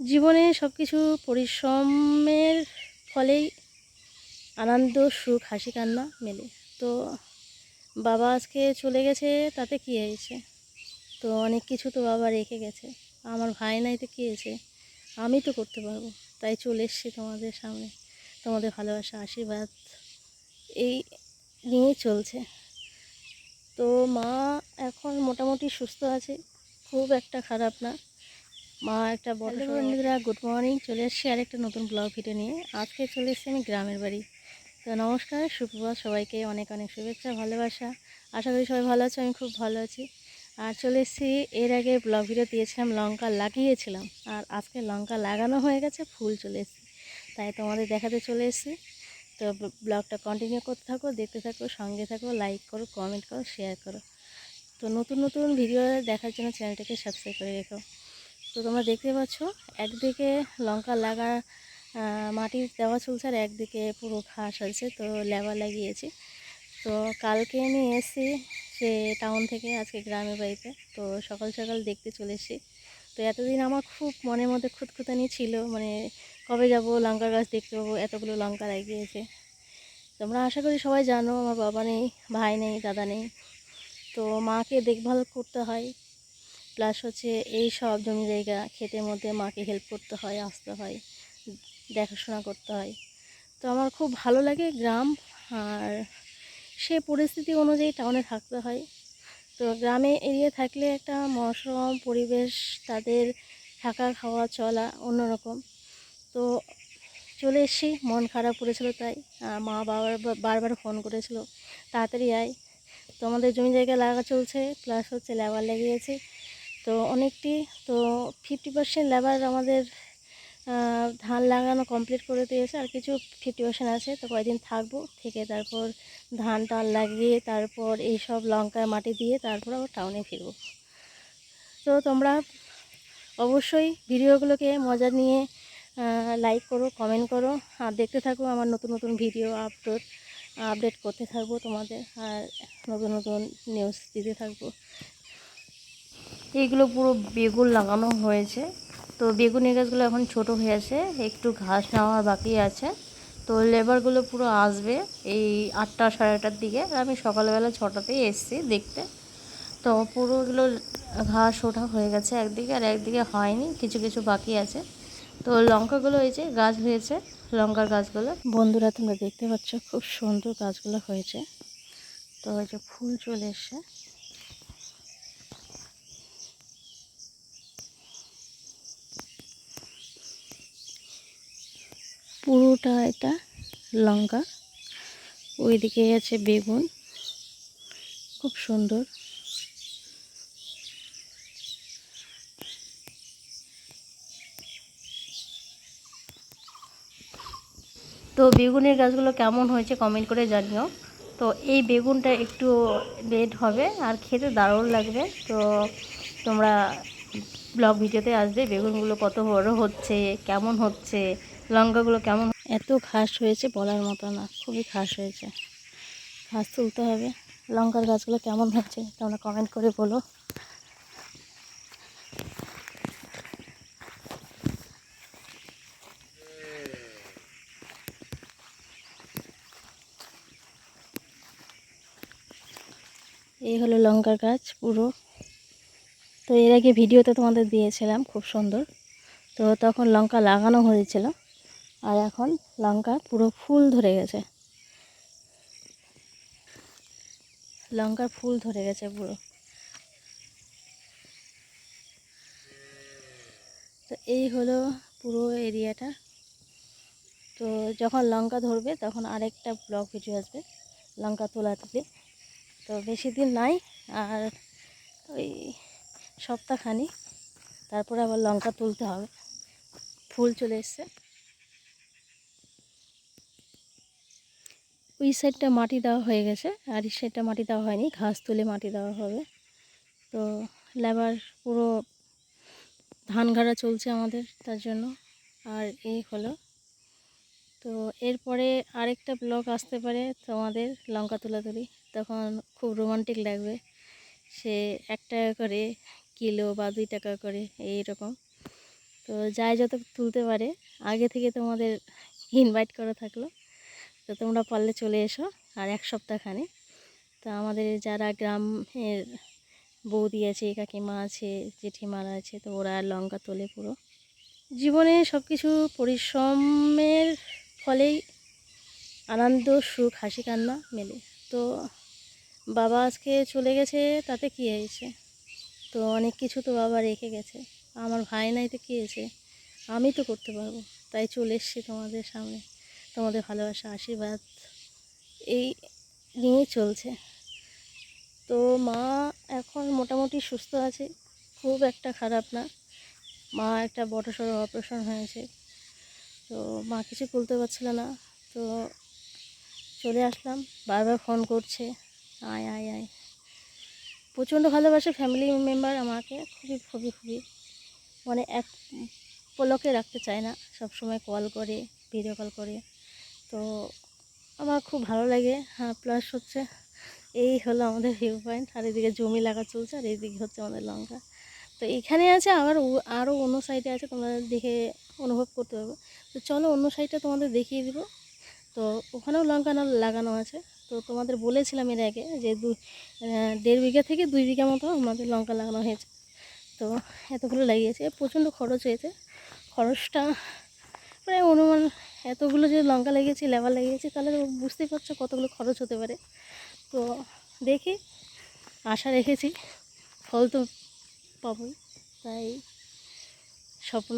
জীবনে সব কিছু পরিশ্রমের ফলেই আনন্দ, সুখ, হাসি, কান্না মেলে। তো বাবা আজকে চলে গেছে, তাতে কী হয়েছে? তো অনেক কিছু তো বাবা রেখে গেছে। আমার ভাই নাই তো কী হয়েছে? আমি তো করতে পারব। তাই চলে এসছি তোমাদের সামনে। তোমাদের ভালোবাসা, আশীর্বাদ, এই নিয়ে চলছে। তো মা এখন মোটামুটি সুস্থ আছে। খুব একটা খারাপ না। মা একটা বড় বন্ধুরা গুড মর্নিং। চলে এসেছি আর একটা নতুন ব্লগ ভিডিও নিয়ে। আজকে চলে এসেছি আমি গ্রামের বাড়ি। তো নমস্কার সুপ্রভাত সবাইকে অনেক অনেক শুভেচ্ছা ভালোবাসা। আশা করি সবাই ভালো আছো আমি খুব ভালো আছি। আর চলে এসেছি এর আগে ব্লগ ভিডিও দিয়েছিলাম লঙ্কা লাগিয়েছিলাম। আর আজকে লঙ্কা লাগানো হয়ে গেছে ফুল চলে এসেছে। তাই তোমাদের দেখাতে চলে এসেছি। তো ব্লগটা কন্টিনিউ করতে থাকো দেখতে থাকো সঙ্গে থাকো লাইক করো কমেন্ট করো শেয়ার করো। তো নতুন নতুন ভিডিও দেখার জন্য চ্যানেলটাকে সাবস্ক্রাইব করে রেখো। তো তোমরা দেখতে পাচ্ছ একদিকে লঙ্কা লাগা আহ, মাটি দেওয়া চলছে আর একদিকে পুরো ঘাস আছে তো লেবা লাগিয়েছি। তো কালকে আমি এসেছি সে টাউন থেকে আজকে গ্রামের বাড়িতে তো সকাল সকাল দেখতে চলে এসেছি। তো এতদিন আমার খুব মনের মধ্যে খুঁতখুতানি ছিল মানে কবে যাব লঙ্কার গাছ দেখতে পাবো এতগুলো লঙ্কা লাগিয়েছে। তোমরা আশা করি সবাই জানো আমার বাবা নেই ভাই নেই দাদা নেই। তো মাকে দেখভাল করতে হয়। প্লাস হচ্ছে এই সব জমি জায়গা ক্ষেতের মধ্যে মাকে হেল্প করতে হয়, আসতে হয়, দেখাশোনা করতে হয়। তো আমার খুব ভালো লাগে গ্রাম আর সে পরিস্থিতি অনুযায়ী টাউনে থাকতে হয়। তো গ্রামে এরিয়া থাকলে একটা মনোরম পরিবেশ, তাদের থাকা খাওয়া চলা অন্যরকম। তো চলে এসেছি, মন খারাপ করেছিল তাই মা বাবার বারবার ফোন করেছিল, তাড়াতাড়ি আয়। তো আমাদের জমি জায়গা লাগা চলছে প্লাস হচ্ছে লেবার লেগেছে তো অনেকটি, তো ফিফটি পার্সেন্ট লেবার আমাদের ধান লাগানো কমপ্লিট করে দিয়েছে। আর কিছু ফিফটি পার্সেন্ট আছে, তো কয়েকদিন থাকব থেকে তারপর ধান টান লাগিয়ে তারপর এই সব লঙ্কার মাটি দিয়ে তারপর আবার টাউনে ফিরবো। তো তোমরা অবশ্যই ভিডিওগুলোকে মজা নিয়ে লাইক করো কমেন্ট করো, আর দেখতে থাকো আমার নতুন নতুন ভিডিও আপলোড আপডেট করতে থাকব তোমাদের, আর নতুন নতুন নিউজ দিতে থাকব। এইগুলো পুরো বেগুন লাগানো হয়েছে। তো বেগুনের গাছগুলো এখন ছোট হয়ে আছে, একটু ঘাস নেওয়া বাকি আছে। তো লেবারগুলো পুরো আসবে এই আটটা সাড়ে আটটার দিকে। আমি সকালবেলা ছটাতেই এসেছি দেখতে। তো পুরো এগুলো ঘাস ওঠা হয়ে গেছে একদিকে আর একদিকে হয়নি, কিছু কিছু বাকি আছে। তো লঙ্কাগুলো এই যে গাছ হয়েছে, লঙ্কার গাছগুলো। বন্ধুরা, তোমরা দেখতে পাচ্ছ খুব সুন্দর গাছগুলো হয়েছে। তো এই যে ফুল চলে এসছে। পুরোটা এটা লঙ্কা। ওইদিকে আছে বেগুন। খুব সুন্দর। তো বেগুনের গাছগুলো কেমন হয়েছে কমেন্ট করে জানিও। তো এই বেগুনটা একটু রেড হবে, আর খেতে দারুণ লাগবে। তো তোমরা ব্লগ ভিডিওতে আসবে বেগুনগুলো কত বড় হচ্ছে, কেমন হচ্ছে লঙ্কাগুলো কেমন এত ঘাস হয়েছে বলার মতো না, খুবই ঘাস হয়েছে। ঘাস তুলতে হবে। লঙ্কার গাছগুলো কেমন হচ্ছে তোমরা কমেন্ট করে বলো। এই হলো লঙ্কার গাছ পুরো। তো এর আগে ভিডিওতে তোমাদের দিয়েছিলাম, খুব সুন্দর। তো তখন লঙ্কা লাগানো হয়েছিল। আর এখন লঙ্কা পুরো ফুল ধরে গেছে। লঙ্কার ফুল ধরে গেছে পুরো। তো এই হলো পুরো এরিয়াটা। তো যখন লঙ্কা ধরবে তখন আরেকটা ব্লগ ভিডিও আসবে, লঙ্কা তোলা থেকে তো বেশি দিন নাই, আর ওই সপ্তাহখানি। তারপরে আবার লঙ্কা তুলতে হবে। ফুল চলে এসছে। ওই সাইডটা মাটি দেওয়া হয়ে গেছে, আর এই সাইডটা মাটি দেওয়া হয়নি, ঘাস তুলে মাটি দেওয়া হবে। তো লেবার পুরো ধান ঘাড়া চলছে আমাদের তার জন্য, আর এই হলো। তো এরপরে আরেকটা ব্লগ আসতে পারে তোমাদের লঙ্কা তোলা তুলি। তখন খুব রোমান্টিক লাগবে। সে এক টাকা করে কিলো বা দুই টাকা করে, এই রকম। তো যাই যত তুলতে পারে, আগে থেকে তোমাদের ইনভাইট করা থাকল। তো তোমরা পারলে চলে এসো, আর এক সপ্তাহখানে তো আমাদের যারা গ্রামের বৌদি আছে, কাকিমা আছে, জেঠিমারা আছে, তো ওরা লঙ্কা তোলে পুরো। জীবনে সব কিছু পরিশ্রমের ফলেই আনন্দ, সুখ, হাসি, কান্না মেলে। তো বাবা আজকে চলে গেছে, তাতে কী হয়েছে? তো অনেক কিছু তো বাবা রেখে গেছে। আমার ভাই নাই তো কী হয়েছে? আমি তো করতে পারব। তাই চলে এসছি তোমাদের সামনে। তোমাদের ভালোবাসা, আশীর্বাদ, এই নিয়েই চলছে। তো মা এখন মোটামুটি সুস্থ আছে, খুব একটা খারাপ না। মা একটা বড় সড়ো অপারেশন হয়েছে, তো মা কিছু বলতে পারছিল না। তো চলে আসলাম, বারবার ফোন করছে, আয় আয় আয়। প্রচণ্ড ভালোবাসে ফ্যামিলি মেম্বার আমাকে, খুবই খুবই খুবই। মানে এক পলকে রাখতে চায় না সব সময় কল করে ভিডিও কল করে। তো আমার খুব ভালো লাগে। হ্যাঁ প্লাস হচ্ছে এই হলো আমাদের ভিউ পয়েন্ট আর এদিকে জমি লাগা চলছে, আর এইদিকে হচ্ছে আমাদের লঙ্কা। তো এখানে আছে, আবার আরও অন্য সাইডে আছে, তোমরা দেখে অনুভব করতে পারবে। তো চলো অন্য সাইডটা তোমাদের দেখিয়ে দিব। তো ওখানেও লঙ্কা না, লাগানো আছে। তো তোমাদের বলেছিলাম এর আগে যে দু দেড় বিঘা থেকে দুই বিঘা মতো আমাদের লঙ্কা লাগানো হয়েছে। তো এতগুলো লাগিয়েছে, প্রচণ্ড খরচ হয়েছে। খরচটা প্রায় অনুমান এতগুলো যদি লঙ্কা লেগেছে, লেবার লাগিয়েছি তাহলে বুঝতেই পারছ কতগুলো খরচ হতে পারে। তো দেখি, আশা রেখেছি, ফল তো পাবই, তাই স্বপ্ন